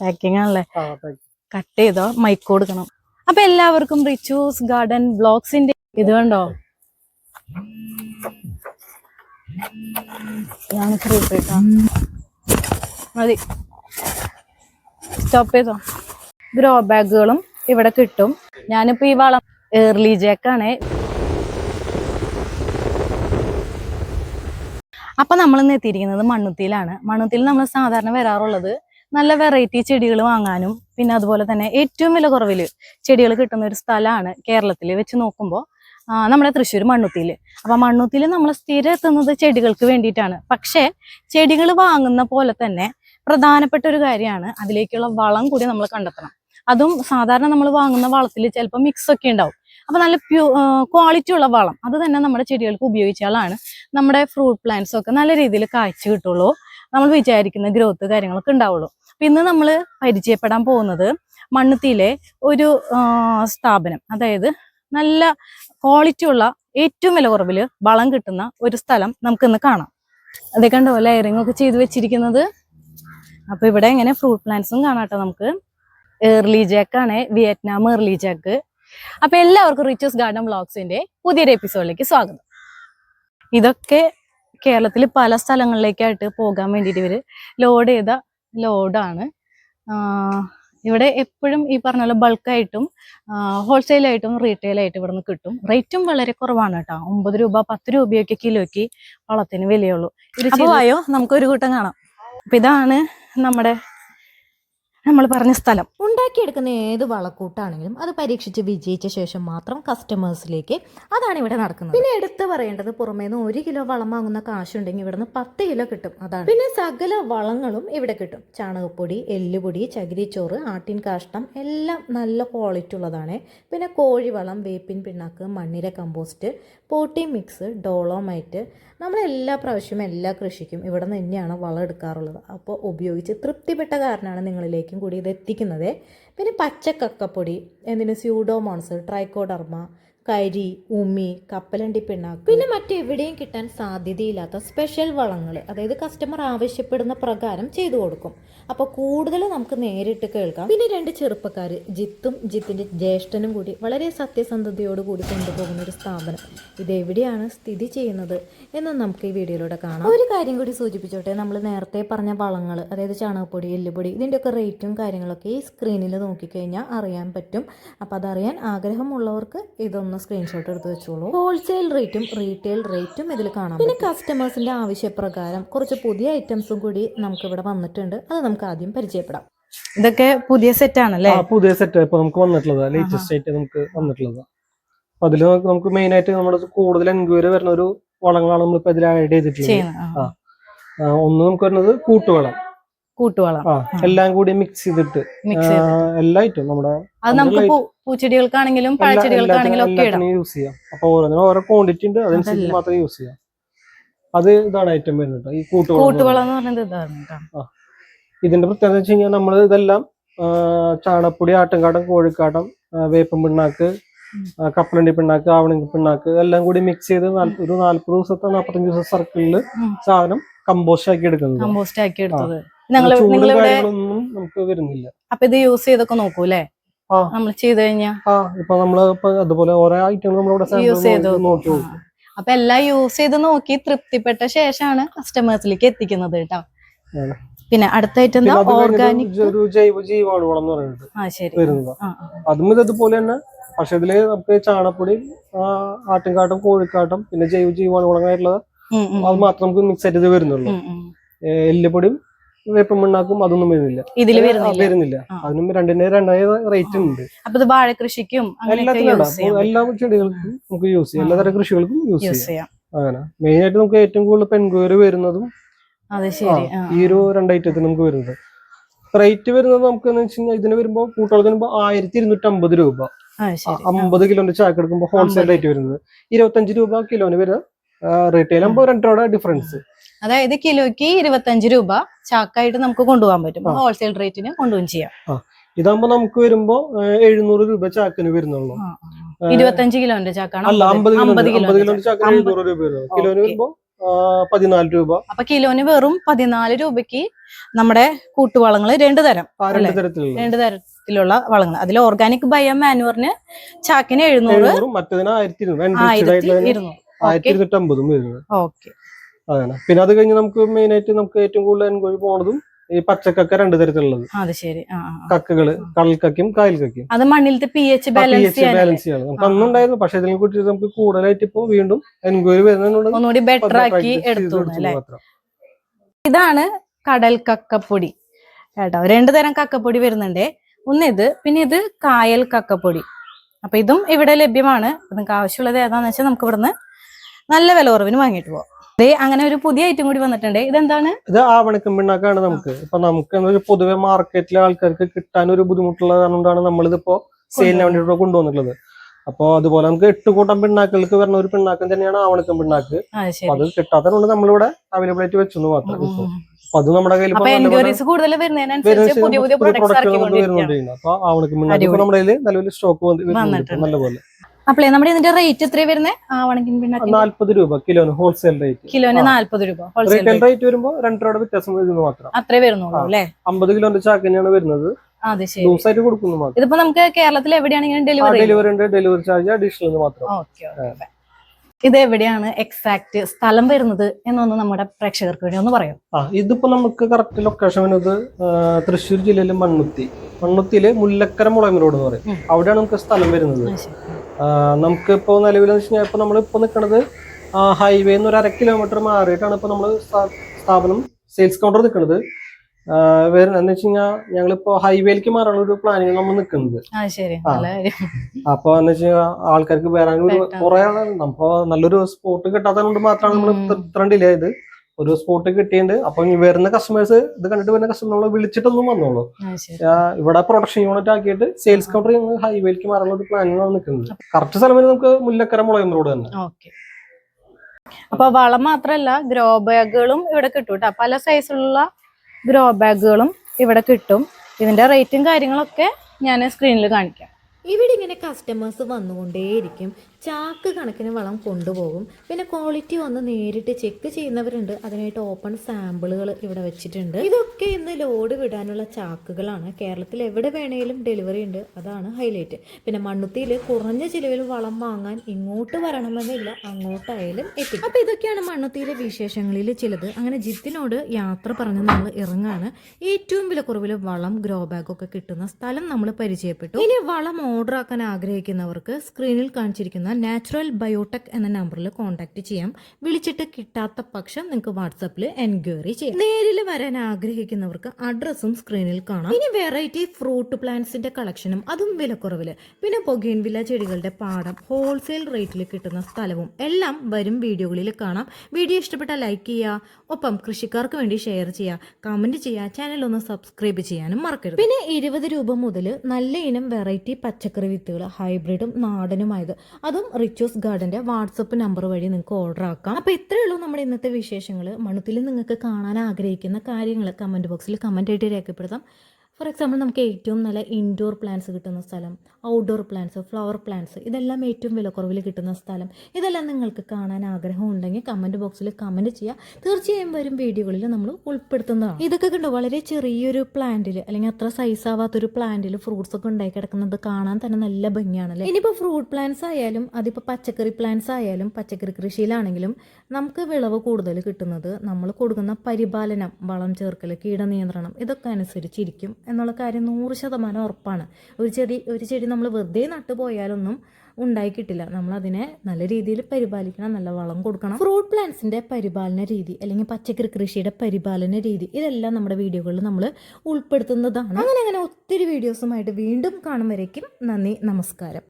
Packing ആണല്ലേ. Cut ചെയ്തോ mic കൊടുക്കണം. അപ്പൊ എല്ലാവർക്കും റിച്ചൂസ് ഗാർഡൻ ബ്ലോഗ്സിന്റെ ഇത് കണ്ടോ? ഇതാണ് മതി. സ്റ്റോപ്പ് ചെയ്തോ? ഗ്രോ ബാഗുകളും ഇവിടെ കിട്ടും. ഞാനിപ്പോ ഈ വളം ഏർലി ജേക്കാണ് അപ്പൊ നമ്മൾ ഇന്ന് എത്തിയിരിക്കുന്നത് മണ്ണുത്തിയിലാണ്. മണ്ണുത്തിയിൽ നമ്മൾ സാധാരണ വരാറുള്ളത് നല്ല വെറൈറ്റി ചെടികൾ വാങ്ങാനും പിന്നെ അതുപോലെ തന്നെ ഏറ്റവും വില കുറവിൽ ചെടികൾ കിട്ടുന്ന ഒരു സ്ഥലമാണ് കേരളത്തിൽ വെച്ച് നോക്കുമ്പോൾ നമ്മുടെ തൃശ്ശൂർ മണ്ണുത്തിയിൽ അപ്പൊ മണ്ണുത്തിയിൽ നമ്മൾ സ്ഥിരം എത്തുന്നത് ചെടികൾക്ക് വേണ്ടിയിട്ടാണ്. പക്ഷേ ചെടികൾ വാങ്ങുന്ന പോലെ തന്നെ പ്രധാനപ്പെട്ട ഒരു കാര്യമാണ് അതിലേക്കുള്ള വളം കൂടി നമ്മൾ കണ്ടെത്തണം. അതും സാധാരണ നമ്മൾ വാങ്ങുന്ന വളത്തിൽ ചിലപ്പോൾ മിക്സ് ഒക്കെ ഉണ്ടാവും. അപ്പൊ നല്ല പ്യൂ ക്വാളിറ്റി ഉള്ള വളം അത് തന്നെ നമ്മുടെ ചെടികൾക്ക് ഉപയോഗിച്ചാലാണ് നമ്മുടെ ഫ്രൂട്ട് പ്ലാന്റ്സ് ഒക്കെ നല്ല രീതിയിൽ കായ്ച്ചു കിട്ടുള്ളൂ. നമ്മൾ വിചാരിക്കുന്ന ഗ്രോത്ത് കാര്യങ്ങളൊക്കെ ഉണ്ടാവുള്ളൂ. ഇന്ന് നമ്മൾ പരിചയപ്പെടാൻ പോകുന്നത് മണ്ണുത്തിയിലെ ഒരു സ്ഥാപനം. അതായത് നല്ല ക്വാളിറ്റി ഉള്ള ഏറ്റവും വില കുറവിൽ വളം കിട്ടുന്ന ഒരു സ്ഥലം നമുക്കിന്ന് കാണാം. അതേ കണ്ടോ? ലെയറിംഗ് ഒക്കെ ചെയ്ത് വെച്ചിരിക്കുന്നത്. അപ്പൊ ഇവിടെ ഇങ്ങനെ ഫ്രൂട്ട് പ്ലാന്റ്സും കാണാട്ടോ നമുക്ക്. ഏർലി ജാക്കാണ് വിയറ്റ്നാം ഏർലി ജാക്ക് അപ്പൊ എല്ലാവർക്കും റിച്ചസ് ഗാർഡൻ വ്ളോഗ്സിന്റെ പുതിയൊരു എപ്പിസോഡിലേക്ക് സ്വാഗതം. ഇതൊക്കെ കേരളത്തിൽ പല സ്ഥലങ്ങളിലേക്കായിട്ട് പോകാൻ വേണ്ടിയിട്ട് ഇവർ ലോഡ് ചെയ്ത ലോഡാണ്. ഇവിടെ എപ്പോഴും ഈ പറഞ്ഞ പോലെ ബൾക്കായിട്ടും ഹോൾസെയിലായിട്ടും റീറ്റെയിലായിട്ടും ഇവിടെ നിന്ന് കിട്ടും. റേറ്റും വളരെ കുറവാണ് കേട്ടോ ഒമ്പത് രൂപ പത്ത് രൂപയൊക്കെ കിലോയ്ക്ക് വളത്തിന് വിലയുള്ളൂ. ഇത് വായോ? നമുക്കൊരു കൂട്ടം കാണാം. അപ്പൊ ഇതാണ് നമ്മുടെ നമ്മൾ പറഞ്ഞ സ്ഥലം. ഉണ്ടാക്കിയെടുക്കുന്ന ഏത് വളക്കൂട്ടാണെങ്കിലും അത് പരീക്ഷിച്ച് വിജയിച്ച ശേഷം മാത്രം കസ്റ്റമേഴ്സിലേക്ക് അതാണ് ഇവിടെ നടക്കുന്നത്. പിന്നെ എടുത്തു പറയേണ്ടത് പുറമേ നിന്ന് ഒരു കിലോ വളം വാങ്ങുന്ന കാശുണ്ടെങ്കിൽ ഇവിടുന്ന് പത്ത് കിലോ കിട്ടും. അതാണ്. പിന്നെ സകല വളങ്ങളും ഇവിടെ കിട്ടും. ചാണകപ്പൊടി എല്ലുപൊടി ചകിരിച്ചോറ് ആട്ടിൻ കാഷ്ടം എല്ലാം നല്ല ക്വാളിറ്റി ഉള്ളതാണ്. പിന്നെ കോഴിവളം വേപ്പിൻ പിണ്ണാക്ക് മണ്ണിര കമ്പോസ്റ്റ് പോട്ടി മിക്സ് ഡോളോമൈറ്റ് നമ്മൾ എല്ലാ പ്രാവശ്യവും എല്ലാ കൃഷിക്കും ഇവിടെ നിന്ന് തന്നെയാണ് വളം എടുക്കാറുള്ളത്. അപ്പോൾ ഉപയോഗിച്ച് തൃപ്തിപ്പെട്ട കാരണമാണ് നിങ്ങളിലേക്കും കൂടി ഇത് എത്തിക്കുന്നത്. പിന്നെ പച്ചക്കക്കപ്പൊടി എന്തിന് സ്യൂഡോമോൺസ് ട്രൈക്കോഡർമ കരി ഉമി കപ്പലണ്ടി പിണ്ണാക്ക്. പിന്നെ മറ്റെവിടെയും കിട്ടാൻ സാധ്യതയില്ലാത്ത സ്പെഷ്യൽ വളങ്ങൾ അതായത് കസ്റ്റമർ ആവശ്യപ്പെടുന്ന പ്രകാരം ചെയ്തു കൊടുക്കും. അപ്പോൾ കൂടുതൽ നമുക്ക് നേരിട്ട് കേൾക്കാം. പിന്നെ രണ്ട് ചെറുപ്പക്കാർ ജിത്തും ജിത്തിന്റെ ജ്യേഷ്ഠനും കൂടി വളരെ സത്യസന്ധതയോട് കൂടി കൊണ്ടുപോകുന്ന ഒരു സ്ഥാപനം. ഇത് എവിടെയാണ് സ്ഥിതി ചെയ്യുന്നത് എന്ന് നമുക്ക് ഈ വീഡിയോയിലൂടെ കാണാം. ഒരു കാര്യം കൂടി സൂചിപ്പിച്ചോട്ടെ നമ്മൾ നേരത്തെ പറഞ്ഞ വളങ്ങൾ അതായത് ചാണകപ്പൊടി എല്ലുപൊടി ഇതിന്റെയൊക്കെ റേറ്റും കാര്യങ്ങളൊക്കെ ഈ സ്ക്രീനിൽ നോക്കിക്കഴിഞ്ഞാൽ അറിയാൻ പറ്റും. അപ്പോൾ അതറിയാൻ ആഗ്രഹമുള്ളവർക്ക് ഇതൊന്ന് സ്ക്രീൻഷോട്ട് എടുത്ത് വെച്ചോളൂ. ഹോൾസെയിൽ റേറ്റും റീറ്റെയിൽ റേറ്റും ഇതിൽ കാണാം പിന്നെ കസ്റ്റമേഴ്സിന്റെ ആവശ്യപ്രകാരം കുറച്ച് പുതിയ ഐറ്റംസും കൂടി നമുക്ക് ഇവിടെ വന്നിട്ടുണ്ട്. അത് നമുക്ക് ആദ്യം പരിചയപ്പെടാം. ഇതൊക്കെ പുതിയ സെറ്റ് ആണല്ലേ? പുതിയ സെറ്റ് ഇപ്പൊ നമുക്ക് വന്നിട്ടുള്ളത്. ലേറ്റസ്റ്റ് ആയിട്ട് നമുക്ക് വന്നിട്ടുള്ളത്. അപ്പൊ അതിൽ നമുക്ക് മെയിൻ ആയിട്ട് നമ്മുടെ കൂടുതൽ എൻക്വയറി വരുന്ന ഒരു വളങ്ങളാണ് നമ്മളിപ്പോ ഇതിൽ ആഡ് ചെയ്തിട്ടുള്ളത്. ആ, ഒന്ന് നമുക്ക് വരുന്നത് കൂട്ടുവളം. കൂട്ടുവളം. എല്ലാം കൂടി മിക്സ് ചെയ്തിട്ട് എല്ലാം ഐറ്റം നമ്മുടെ അത് നമുക്ക് പൂച്ചെടികൾക്കാണെങ്കിലും പഴച്ചെടികൾക്കാണെങ്കിലും ഒക്കെ ഇടാം. യൂസ് ചെയ്യാം. അപ്പൊ ഓരോന്നിനും ഓരോ ക്വാണ്ടിറ്റി ഉണ്ട് അതനുസരിച്ച്. മാത്രമേ യൂസ് ചെയ്യാം. അത് ഇതാണ് ഐറ്റം വരുന്നത് ഈ കൂട്ടുവളം കൂട്ടുവളം എന്ന് പറയുന്നത് ഇതാണ് ഇതിന്റെ പ്രത്യേകത വെച്ച് കഴിഞ്ഞാൽ നമ്മൾ ഇതെല്ലാം ചാണപ്പൊടി ആട്ടുംകാട്ടം കോഴിക്കാട്ടം വേപ്പം വേപ്പൻ പിണ്ണാക്ക് കപ്പലണ്ടി പിണ്ണാക്ക് ആവണങ്ങി പിണ്ണാക്ക് എല്ലാം കൂടി മിക്സ് ചെയ്ത് ഒരു നാല്പത് ദിവസത്തെ നാൽപ്പത്തഞ്ച് ദിവസം സർക്കിളിൽ. സാധനം കമ്പോസ്റ്റ് ആക്കി എടുക്കുന്നത്. കമ്പോസ്റ്റ് ആക്കി എടുത്തത്. ഞങ്ങൾ ചൂടും നിങ്ങളിവിടെ നമുക്ക് വരുന്നില്ല. അപ്പൊ ഇത് യൂസ് ചെയ്തൊക്കെ നോക്കൂ അല്ലേ. നമ്മൾ ചെയ്ത് അതുപോലെ ഓരോ ഐറ്റങ്ങൾ നമ്മൾ യൂസ് ചെയ്തു. sample നോക്കി അപ്പൊ എല്ലാം യൂസ് ചെയ്ത് നോക്കി തൃപ്തിപ്പെട്ട ശേഷമാണ് കസ്റ്റമേഴ്സിലേക്ക് എത്തിക്കുന്നത് കേട്ടോ. പിന്നെ അടുത്ത ഐറ്റം ഓർഗാനിക് ഒരു ജൈവ ജീവാണുവളം എന്ന് വരുന്നത്. അതും ഇതുപോലെ തന്നെ. പക്ഷെ ഇതിൽ നമുക്ക് ചാണകപ്പൊടി ആ, ആട്ടുംകാട്ടം കോഴിക്കാട്ടം പിന്നെ ജൈവ ജീവാണുവളങ്ങളായിട്ടുള്ളത് അത് മാത്രം നമുക്ക് മിക്സ് ആയിട്ട് ഇത് വരുന്നുള്ളൂ. എല്ലുപൊടിയും വേപ്പം മണ്ണാക്കും അതൊന്നും വരുന്നില്ല. ഇതിൽ വരുന്നില്ല. അതിനും രണ്ടിന്റെ രണ്ടായ റേറ്റ് ഉണ്ട് അപ്പൊ വാഴ കൃഷിക്കും എല്ലാത്തിനും എല്ലാ ചെടികൾക്കും നമുക്ക് യൂസ് ചെയ്യാം. എല്ലാതരം കൃഷികൾക്കും യൂസ് ചെയ്യാം. അങ്ങനെ. മെയിൻ ആയിട്ട് നമുക്ക് ഏറ്റവും കൂടുതൽ പെൻകുയർ വരുന്നതും ഈ ഒരു രണ്ട് ഐറ്റത്തിന് നമുക്ക് വരുന്നത്. റേറ്റ് വരുന്നത് നമുക്ക് എന്ന് വെച്ച് കഴിഞ്ഞാൽ ഇതിന് വരുമ്പോൾ കൂട്ടുകൾക്ക് വരുമ്പോൾ ആയിരത്തി ഇരുന്നൂറ്റി അമ്പത് രൂപ. അമ്പത് കിലോന്റെ ചാക്ക് എടുക്കുമ്പോൾ ഹോൾസെയിൽ റേറ്റ് വരുന്നത്. ഇരുപത്തഞ്ച് രൂപ കിലോന് വരുന്നത് റീറ്റെയിൽ ആകുമ്പോൾ രണ്ട് രൂപയുടെ ഡിഫറൻസ് അതായത് കിലോയ്ക്ക് ഇരുപത്തഞ്ച് രൂപ ചാക്കായിട്ട് നമുക്ക് കൊണ്ടുപോകാൻ പറ്റും. ഹോൾസെയിൽ റേറ്റിന് കൊണ്ടുപോകും ചെയ്യാം. ഇതാകുമ്പോ നമുക്ക് വരുമ്പോ എഴുന്നൂറ് രൂപ ചാക്കിന് വരുന്നുള്ളൂ. ഇരുപത്തഞ്ച് കിലോന്റെ ചാക്കാണ് അല്ല അമ്പത് കിലോന്റെ ചാക്കിന് അമ്പത്- എഴുന്നൂറ് രൂപ വരുന്നത് കിലോന് ഓക്കേ. വരുമ്പോ പതിനാല് രൂപ. അപ്പൊ കിലോന് വെറും പതിനാല് രൂപയ്ക്ക് നമ്മുടെ കൂട്ടുവളങ്ങൾ രണ്ടു തരം രണ്ടു തരത്തിലുള്ള. വളങ്ങൾ. അതിൽ ഓർഗാനിക് ബയോ മാനുവറിന് ചാക്കിന് എഴുന്നൂറ് മറ്റതിന് ആയിരത്തി ഇരുന്നൂറ് ആയിരത്തി ഇരുന്നൂറ്റമ്പതും ഓക്കെ. അതാണ്. പിന്നെ അത് കഴിഞ്ഞ് നമുക്ക് മെയിൻ ആയിട്ട് നമുക്ക് ഏറ്റവും കൂടുതൽ എൻക്വയറി പോണതും ഈ പച്ചക്കക്ക രണ്ട് തരത്തിലുള്ളത്. അത് ശരി. കക്കകൾ കടൽക്കക്കയും കായൽക്കക്കയും അത് മണ്ണിലത്തെ പി എച്ച് ബാലൻസ് ചെയ്യണം. നമുക്ക്. അന്നുണ്ടായിരുന്നു പക്ഷെ ഇതിനെ കുറിച്ച് നമുക്ക് കൂടുതലായിട്ട് ഇപ്പൊ വീണ്ടും എൻക്വയറി വരുന്നുണ്ട് ബെറ്റർ ആക്കി എടുത്തു ഇതാണ് കടൽ കക്കപ്പൊടി. കേട്ടോ രണ്ടു തരം കക്കപ്പൊടി വരുന്നുണ്ട്. ഒന്ന് ഇത് പിന്നെ ഇത് കായൽ കക്കപ്പൊടി. അപ്പൊ ഇതും ഇവിടെ ലഭ്യമാണ്. നിങ്ങൾക്ക് ആവശ്യമുള്ളത് ഏതാന്ന് വെച്ചാൽ നമുക്ക് ഇവിടുന്ന് നല്ല വില കുറവിന് വാങ്ങിയിട്ട് പോവാം. അങ്ങനെ ഒരു പുതിയ ഐറ്റം കൂടി വന്നിട്ടുണ്ട്. ഇതെന്താണ്? ഇത് ആവണക്കും പിണ്ണാക്കാണ് നമുക്ക്. ഇപ്പൊ നമുക്ക് പൊതുവെ മാർക്കറ്റിലെ ആൾക്കാർക്ക് കിട്ടാൻ ഒരു ബുദ്ധിമുട്ടുള്ള കൊണ്ടാണ് നമ്മളിതിപ്പോ സെയിലിന് വേണ്ടിയിട്ട് കൊണ്ടുവന്നിട്ടുള്ളത്. അപ്പൊ അതുപോലെ നമുക്ക് എട്ട് കൂട്ടം പിണ്ണാക്കുകൾക്ക് വരുന്ന ഒരു പിണ്ണാക്കം തന്നെയാണ് ആവണക്കം പിണ്ണാക്ക്. അത് കിട്ടാത്തതുകൊണ്ട് നമ്മളിവിടെ അവൈലബിൾ ആയിട്ട് വെച്ചു മാത്രം അപ്പൊ അത് നമ്മുടെ കയ്യിൽ വരുന്നുണ്ട് അപ്പൊ ആവണക്കം പിണ്ണാക്ക്. നമ്മുടെ കയ്യിൽ നിലവിൽ സ്റ്റോക്ക് വന്നിട്ടുണ്ട്. നല്ലപോലെ. അപ്പളേ നമ്മുടെ ഇതിന്റെ റേറ്റ് എത്ര വരുന്നത് വണക്കിൻ നാല്പത് രൂപ കിലോന് ഹോൾസെയിൽ റേറ്റ് കിലോന്. നാല്പത് രൂപ ഹോൾസെയിൽ റേറ്റ് വരുമ്പോൾ രണ്ട് രൂപയുടെ വ്യത്യാസം വരുന്നത് മാത്രം. അത്രേ വരുന്നുള്ളൂ. അല്ലേ? അമ്പത് കിലോന്റെ ചാക്കിനാണ് വരുന്നത്. അതെ ശരി. കൊടുക്കുന്നു മാത്രം. ഇതിപ്പോ നമുക്ക് കേരളത്തിൽ എവിടെയാണെങ്കിലും ഡെലിവറി ഡെലിവറി ഉണ്ട് ഡെലിവറി ചാർജ് അഡീഷണൽ മാത്രം. ഓക്കെ ഇത് എവിടെയാണ് എക്സാക്ട് സ്ഥലം വരുന്നത് എന്നൊന്ന് നമ്മുടെ പ്രേക്ഷകർക്ക് വേണ്ടി ഒന്ന് പറയാം. ആ ഇതിപ്പോ നമുക്ക് കറക്റ്റ് ലൊക്കേഷൻ വരുന്നത് തൃശ്ശൂർ ജില്ലയിലെ മണ്ണുത്തി. മണ്ണുത്തിയിലെ മുല്ലക്കര മുളയം റോഡ് എന്ന് പറയും. അവിടെയാണ് നമുക്ക് സ്ഥലം വരുന്നത്. ആ, നമുക്ക് ഇപ്പോ നിലവിൽ വെച്ച് കഴിഞ്ഞാൽ ഇപ്പോൾ നമ്മൾ ഇപ്പൊ നിൽക്കുന്നത് ഹൈവേ നിന്ന് ഒരു അര കിലോമീറ്റർ മാറിയിട്ടാണ് ഇപ്പോൾ നമ്മൾ സ്ഥാപനം സെയിൽസ് കൗണ്ടർ നിൽക്കുന്നത് വേറെ എന്ന് വെച്ച് കഴിഞ്ഞാൽ ഞങ്ങളിപ്പോ ഹൈവേയിലേക്ക് മാറാനുള്ള ഒരു പ്ലാനിങ് നമ്മൾ നിൽക്കുന്നത് അപ്പൊ എന്ന് വെച്ച് കഴിഞ്ഞാൽ ആൾക്കാർക്ക് വരാൻ. കുറെ ആളാണ് അപ്പൊ നല്ലൊരു സ്പോട്ട് കിട്ടാത്തത് കൊണ്ട് മാത്രമാണ് നമ്മൾ ഉം. ഒരു സ്പോട്ട് കിട്ടിയിട്ടുണ്ട്. അപ്പൊ വരുന്ന കസ്റ്റമേഴ്സ് ഇത് കണ്ടിട്ട് വരുന്ന കസ്റ്റമർ നമ്മളെ വിളിച്ചിട്ടൊന്നും വന്നോളൂ. ആ ശരി. ഇവിടെ പ്രൊഡക്ഷൻ യൂണിറ്റ് ആക്കിയിട്ട് സെയിൽസ് കൗണ്ടർ ഞങ്ങൾ ഹൈവേയിലേക്ക് മാറാനുള്ള ഒരു പ്ലാനിങ് നിൽക്കുന്നത്. കറക്റ്റ് സ്ഥലം നമുക്ക് മുല്ലക്കര മുളയം റോഡ് തന്നെ. ഓക്കെ. അപ്പൊ വളം മാത്രല്ല ഗ്രോ ബാഗുകളും ഇവിടെ കിട്ടും കേട്ടോ. പല സൈസിലുള്ള ഗ്രോ ബാഗുകളും ഇവിടെ കിട്ടും. ഇതിന്റെ റേറ്റും കാര്യങ്ങളൊക്കെ ഞാൻ സ്ക്രീനിൽ കാണിക്കാം. ഇവിടെ ഇങ്ങനെ കസ്റ്റമേഴ്സ് വന്നുകൊണ്ടേയിരിക്കും. ചാക്ക് കണക്കിന് വളം കൊണ്ടുപോകും. പിന്നെ ക്വാളിറ്റി വന്ന് നേരിട്ട് ചെക്ക് ചെയ്യുന്നവരുണ്ട്. അതിനായിട്ട് ഓപ്പൺ സാമ്പിളുകൾ ഇവിടെ വെച്ചിട്ടുണ്ട്. ഇതൊക്കെ ഇന്ന് ലോഡ് വിടാനുള്ള ചാക്കുകളാണ്. കേരളത്തിൽ എവിടെ വേണേലും ഡെലിവറി ഉണ്ട്. അതാണ് ഹൈലൈറ്റ് പിന്നെ മണ്ണുത്തിയിൽ കുറഞ്ഞ ചിലവിൽ വളം വാങ്ങാൻ ഇങ്ങോട്ട് വരണമെന്നില്ല. അങ്ങോട്ടായാലും എത്തി അപ്പോൾ ഇതൊക്കെയാണ് മണ്ണുത്തിയിലെ വിശേഷങ്ങളിൽ ചിലത്. അങ്ങനെ ജിത്തിനോട് യാത്ര പറഞ്ഞ് നമ്മൾ ഇറങ്ങാണ്. ഏറ്റവും വിലക്കുറവിൽ വളം ഗ്രോ ബാഗ് ഒക്കെ കിട്ടുന്ന സ്ഥലം നമ്മൾ പരിചയപ്പെട്ടു. ഇനി വളം ഓർഡർ ആക്കാൻ ആഗ്രഹിക്കുന്നവർക്ക് സ്ക്രീനിൽ കാണിച്ചിരിക്കുന്ന നാച്ചുറൽ ബയോടെക് എന്ന നമ്പറിൽ കോൺടാക്ട് ചെയ്യാം. വിളിച്ചിട്ട് കിട്ടാത്ത പക്ഷം നിങ്ങൾക്ക് വാട്സപ്പിൽ എൻക്വയറി ചെയ്യാം. നേരിൽ വരാൻ ആഗ്രഹിക്കുന്നവർക്ക് അഡ്രസ്സും സ്ക്രീനിൽ കാണാം. ഇനി വെറൈറ്റി ഫ്രൂട്ട് പ്ലാന്റ്സിന്റെ കളക്ഷനും അതും വിലക്കുറവിൽ പിന്നെ പൊഗീൻ വില ചെടികളുടെ പാടം ഹോൾസെയിൽ റേറ്റിൽ കിട്ടുന്ന സ്ഥലവും എല്ലാം വരും വീഡിയോകളിൽ കാണാം. വീഡിയോ ഇഷ്ടപ്പെട്ട ലൈക്ക് ചെയ്യുക ഒപ്പം കൃഷിക്കാർക്ക് വേണ്ടി ഷെയർ ചെയ്യുക കമന്റ് ചെയ്യുക ചാനൽ ഒന്ന് സബ്സ്ക്രൈബ് ചെയ്യാനും മറക്കരുത്. പിന്നെ ഇരുപത് രൂപ മുതൽ നല്ല ഇനം വെറൈറ്റി പച്ചക്കറി വിത്തുകൾ ഹൈബ്രിഡും നാടനുമായത്. അതും റിച്ചൂസ് ഗാർഡന്റെ വാട്സപ്പ് നമ്പർ വഴി നിങ്ങൾക്ക് ഓർഡർ ആക്കാം. അപ്പോൾ ഇത്രയേ ഉള്ളൂ നമ്മുടെ ഇന്നത്തെ വിശേഷങ്ങൾ മണത്തിൽ നിങ്ങൾക്ക് കാണാൻ ആഗ്രഹിക്കുന്ന കാര്യങ്ങൾ കമന്റ് ബോക്സിൽ കമന്റ് ആയിട്ട് രേഖപ്പെടുത്താം. ഫോർ എക്സാമ്പിൾ നമുക്ക് ഏറ്റവും നല്ല ഇൻഡോർ പ്ലാന്റ്സ് കിട്ടുന്ന സ്ഥലം ഔട്ട്ഡോർ പ്ലാന്റ്സ് ഫ്ലവർ പ്ലാന്റ്സ് ഇതെല്ലാം ഏറ്റവും വിലക്കുറവിൽ കിട്ടുന്ന സ്ഥലം. ഇതെല്ലാം നിങ്ങൾക്ക് കാണാൻ ആഗ്രഹം ഉണ്ടെങ്കിൽ കമന്റ് ബോക്സിൽ കമന്റ് ചെയ്യുക. തീർച്ചയായും വരും വീഡിയോകളിൽ നമ്മൾ ഉൾപ്പെടുത്തുന്നതാണ്. ഇതൊക്കെ കണ്ടു? വളരെ ചെറിയൊരു പ്ലാന്റിൽ അല്ലെങ്കിൽ അത്ര സൈസ് ആവാത്തൊരു പ്ലാന്റിൽ ഫ്രൂട്ട്സ് ഒക്കെ ഉണ്ടായി കിടക്കുന്നത് കാണാൻ തന്നെ നല്ല ഭംഗിയാണല്ലേ ഇനിയിപ്പോൾ ഫ്രൂട്ട് പ്ലാന്റ്സ് ആയാലും അതിപ്പോൾ പച്ചക്കറി പ്ലാന്റ്സ് ആയാലും പച്ചക്കറി കൃഷിയിലാണെങ്കിലും നമുക്ക് വിളവ് കൂടുതൽ കിട്ടുന്നത് നമ്മൾ കൊടുക്കുന്ന പരിപാലനം വളം ചേർക്കൽ കീടനിയന്ത്രണം ഇതൊക്കെ അനുസരിച്ചിരിക്കും എന്നുള്ള കാര്യം നൂറ് ശതമാനം ഉറപ്പാണ്. ഒരു ചെടി ഒരു ചെടി നമ്മൾ വെറുതെ നട്ടുപോയാലൊന്നും ഉണ്ടായി കിട്ടില്ല നമ്മളതിനെ നല്ല രീതിയിൽ പരിപാലിക്കണം നല്ല വളം കൊടുക്കണം. ഫ്രൂട്ട് പ്ലാന്റ്സിന്റെ പരിപാലന രീതി അല്ലെങ്കിൽ പച്ചക്കറി കൃഷിയുടെ പരിപാലന രീതി ഇതെല്ലാം നമ്മുടെ വീഡിയോകളിൽ നമ്മൾ ഉൾപ്പെടുത്തുന്നതാണ്. അങ്ങനെ അങ്ങനെ ഒത്തിരി വീഡിയോസുമായിട്ട് വീണ്ടും കാണും നന്ദി നമസ്കാരം.